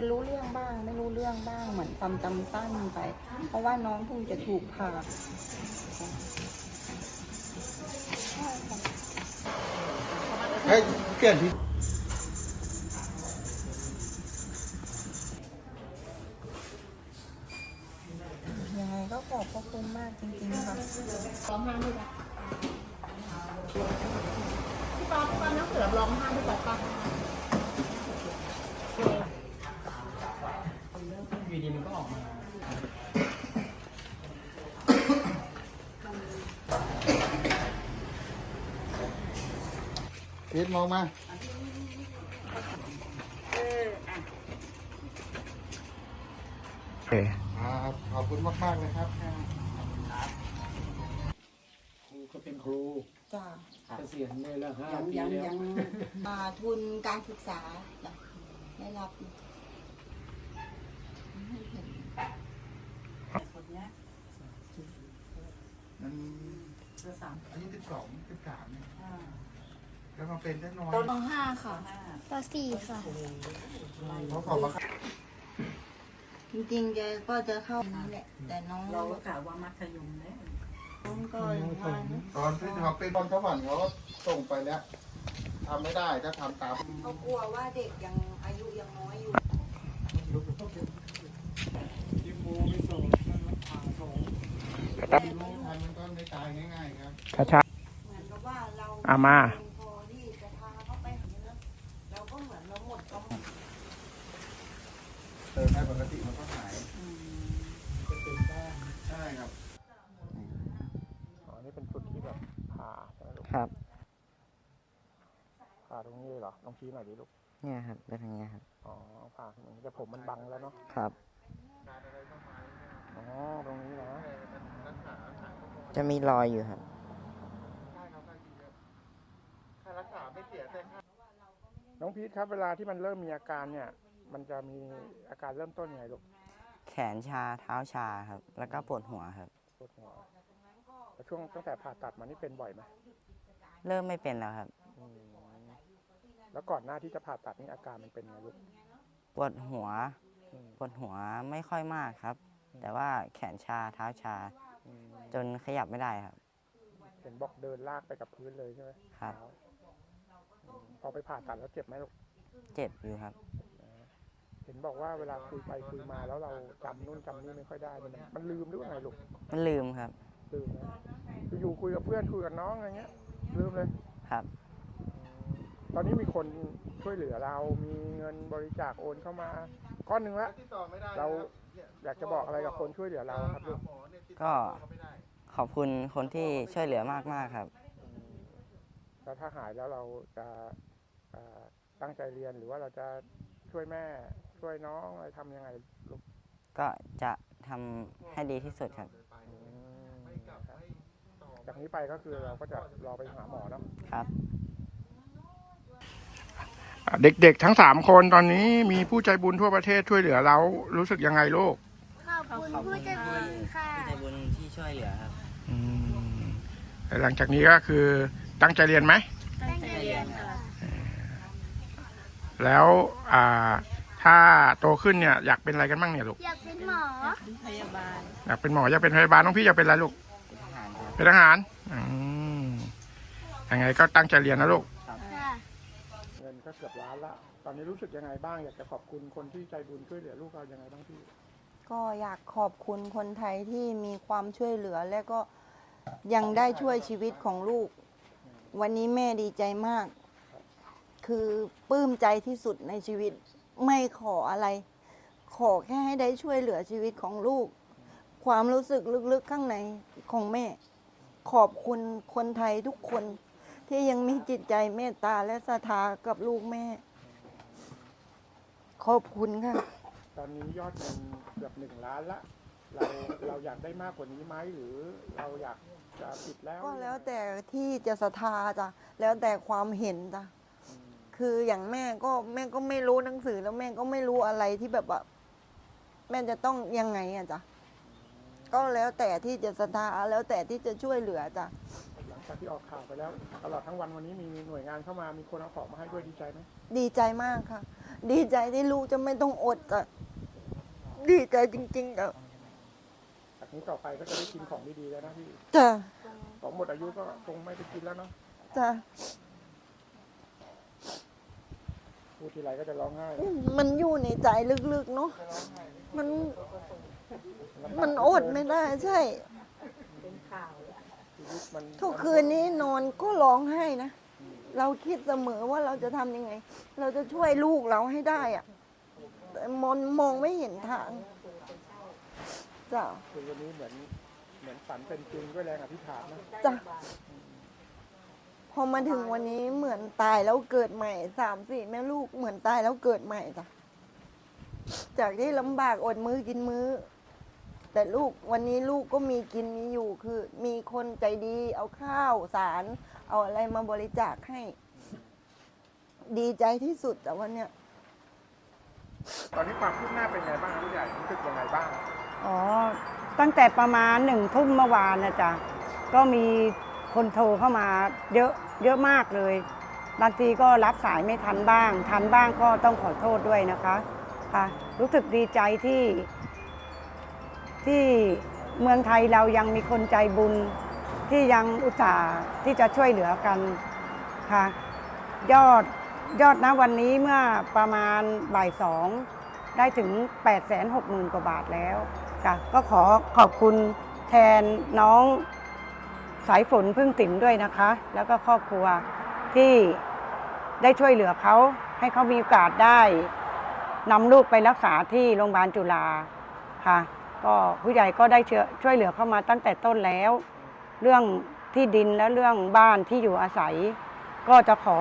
คือรู้เรื่องบ้าง ไม่รู้เรื่องบ้างเหมือนความจำสั้นไป เพราะว่าน้องเพิ่งจะถูกผ่าใช่ค่ะเฮ้ยเปลี่ยนที่ยังไงก็ขอบพระคุณมากจริงๆค่ะร้องไห้ด้วยปะพี่ป๊อปพี่ป๊อปน้องเสือร้องไห้ด้วยปะปะ อยู่ดี มันก็ออกมาพีทมองมาครับขอบคุณมากๆเลยครับครูก็เป็นครูจ้าเกษียณเลยแล้วห้ายังปียังแล้วยังมาทุนการศึกษาจ้ะได้รับอยู่ไม่เห็นคนเนี้ย มัน เบอร์สามอายุสิบสองสิบสามเนี่ยอ่าแล้วมาเป็นได้น้อยปห้าค่ะ ห้าปสี่ค่ะเขาขอมาจริงๆแกก็จะเข้านี้แหละ แต่น้องเราก็กล่าวว่ามัธยมแล้วน้องก็อย่างว่านะตอนที่เขาเป็นตอนเขาฝันเขาก็ส่งไปแล้วทำไม่ได้ก็ทำตาม เขากลัวว่าเด็กยังอายุยังน้อยอยู่ ลังเติมได้ปกติมันก็หายจะเป็นบ้านใช่ครับอ๋อนี่เป็นจุดที่แบบผ่าใช่ไหมลูกครับผ่าตรงนี้เลยเหรอต้องชี้หน่อยดิลูกเนี่ยครับไปทางเนี้ยครับอ๋อผ่าตรงนี้แต่ผมมันบังแล้วเนาะครับอ๋อตรงนี้นะจะมีรอยอยู่ครับ ใช่ครับค่ารักษาไม่ เสียแต่ค่าน้องพีทครับเวลาที่มันเริ่มมีอาการเนี่ย มันจะมีอาการเริ่มต้นยังไงลูกแขนชาเท้าชาครับ แล้วก็ปวดหัวครับ ปวดหัวแล้วช่วงตั้งแต่ผ่าตัดมานี่เป็นบ่อยไหมเริ่มไม่เป็นแล้วครับ อืมแล้วก่อนหน้าที่จะผ่าตัดนี่อาการมันเป็นไงลูกปวดหัว อืมปวดหัวไม่ค่อยมากครับ แต่ว่าแขนชาเท้าชา อืมจนขยับไม่ได้ครับ เห็นบอกเดินลากไปกับพื้นเลยใช่ไหมครับ เท้าอืม พอไปผ่าตัดแล้วเจ็บไหมลูกเจ็บอยู่ครับ เห็นบอกว่าเวลาคุยไปคุยมาแล้วเราจำนู่นจำนี่ไม่ค่อยได้มันมันลืมหรือว่าไงลูกมันลืมครับลืมนะอยู่ๆคุยกับเพื่อนคุยกับน้องอะไรเงี้ยลืมเลยครับ ตอนนี้มีคนช่วยเหลือเรา มีเงินบริจาคโอนเข้ามาก้อนหนึ่งละติดต่อไม่ได้เราอยากจะบอกอะไรกับคนช่วยเหลือเราครับลูกก็ขอบคุณคนที่ช่วยเหลือมากๆครับ แล้วถ้าหายแล้วเราจะเอ่อตั้งใจเรียนหรือว่าเราจะช่วยแม่ช่วยน้องอะไรทำยังไงลูกก็จะทำให้ดีที่สุดครับอืมครับจากนี้ไปก็คือเราก็จะรอไปหาหมอเนาะ ครับ เด็กๆทั้งสามคนตอนนี้มีผู้ใจบุญทั่วประเทศช่วยเหลือเรารู้สึกยังไงลูกขอบคุณผู้ใจบุญค่ะใจบุญที่ช่วยเหลือครับหลังจากนี้ก็คือ ตั้งใจเรียนไหมตั้งใจเรียนค่ะแล้วอ่าถ้าโตขึ้นเนี่ยอยากเป็นอะไรกันบ้างเนี่ยลูกอยากเป็นหมอพยาบาลอยากเป็นหมออยากเป็นพยาบาลน้องพี่อยากเป็นอะไรลูกเป็นทหารครับเป็นทหารอืมยังไงก็ตั้งใจเรียนนะลูกค่ะเงินก็เกือบล้านละตอนนี้รู้สึกยังไงบ้าง อยากจะขอบคุณคนที่ใจบุญช่วยเหลือลูกเรายังไงบ้างพี่ก็อยากขอบคุณคนไทยที่มีความช่วยเหลือและก็ยังได้ช่วยชีวิตของลูก วันนี้แม่ดีใจมาก คือปลื้มใจที่สุดในชีวิต ไม่ขออะไร ขอแค่ให้ได้ช่วยเหลือชีวิตของลูก ความรู้สึกลึกๆข้างในของแม่ ขอบคุณคนไทยทุกคน ที่ยังมีจิตใจเมตตาและศรัทธากับลูกแม่ ขอบคุณค่ะ ตอนนี้ยอดเงินเกือบหนึ่งล้านละ เราเราอยากได้มากกว่านี้ไหมหรือเราอยากจะปิดแล้วก็แล้วแต่ที่จะศรัทธาจ้ะแล้วแต่ความเห็นจ้ะคืออย่างแม่ก็แม่ก็ไม่รู้หนังสือแล้วแม่ก็ไม่รู้อะไรที่แบบว่าแม่จะต้องยังไงอะจ้ะก็แล้วแต่ที่จะศรัทธาแล้วแต่ที่จะช่วยเหลือจ้ะหลังจากที่ออกข่าวไปแล้ว ตลอดทั้งวันวันนี้มีหน่วยงานเข้ามามีคนเอาของมาให้ด้วยดีใจไหมดีใจมากค่ะ ดีใจที่ลูกจะไม่ต้องอดจ้ะดีใจจริงๆจ้ะจาก นี้ต่อไปก็จะได้กินของดีๆแล้วนะพี่จ้ะของหมดอายุก็คงไม่ไปกินแล้วเนาะจ้ะพูดทีไรก็จะร้องไห้มันอยู่ในใจลึกๆเนาะมัน มันอดไม่ได้ใช่ เป็นข่าวชีวิตมันทุกคืนนี้นอนก็ร้องไห้นะ เราคิดเสมอว่าเราจะทำยังไง เราจะช่วยลูกเราให้ได้อะแต่มองมองไม่เห็นทาง จ้ะคือวันนี้เหมือนเหมือนฝันเป็นจริงด้วยแรงอธิษฐานนะจ้ะพอมาถึงวันนี้เหมือนตายแล้วเกิดใหม่สามสี่แม่ลูกเหมือนตายแล้วเกิดใหม่จ้ะจากที่ลำบากอดมือกินมือแต่ลูกวันนี้ลูกก็มีกินมีอยู่คือ มีคนใจดี เอาข้าวสาร เอาอะไรมาบริจาคให้ ดีใจที่สุดแต่วันเนี้ยตอนนี้ความคืบหน้าเป็นไงบ้างผู้ใหญ่รู้สึกยังไงบ้าง อ๋อ ตั้งแต่ประมาณหนึ่งทุ่มเมื่อวานนะจ๊ะ ก็มีคนโทรเข้ามาเยอะเยอะมากเลย บางทีก็รับสายไม่ทันบ้าง ทันบ้างก็ต้องขอโทษด้วยนะคะค่ะรู้สึกดีใจที่ ที่เมืองไทยเรายังมีคนใจบุญที่ยังอุตส่าห์ที่จะช่วยเหลือกันค่ะ ยอดยอดนะวันนี้เมื่อประมาณบ่ายสองได้ถึง 8 6 0 0 0 0 กว่าบาทแล้ว จ้ะก็ขอขอบคุณแทนน้องสายฝนพึ่งติ๋มด้วยนะคะ แล้วก็ครอบครัวที่ได้ช่วยเหลือเขาให้เขามีโอกาสได้นำลูกไปรักษาที่โรงพยาบาลจุฬาค่ะ ก็ผู้ใหญ่ก็ได้เชื่อช่วยเหลือเข้ามาตั้งแต่ต้นแล้ว เรื่องที่ดินและเรื่องบ้านที่อยู่อาศัย ก็จะขอ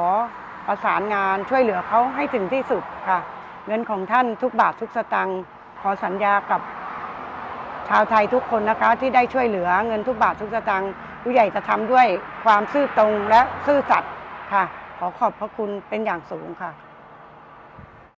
ประสานงานช่วยเหลือเขาให้ถึงที่สุดค่ะ เงินของท่านทุกบาททุกสตังค์ขอสัญญากับ ชาวไทยทุกคนนะคะที่ได้ช่วยเหลือเงินทุกบาททุกสตางค์ผู้ใหญ่จะทำด้วยความซื่อตรงและซื่อสัตย์ค่ะ ขอขอบพระคุณเป็นอย่างสูงค่ะ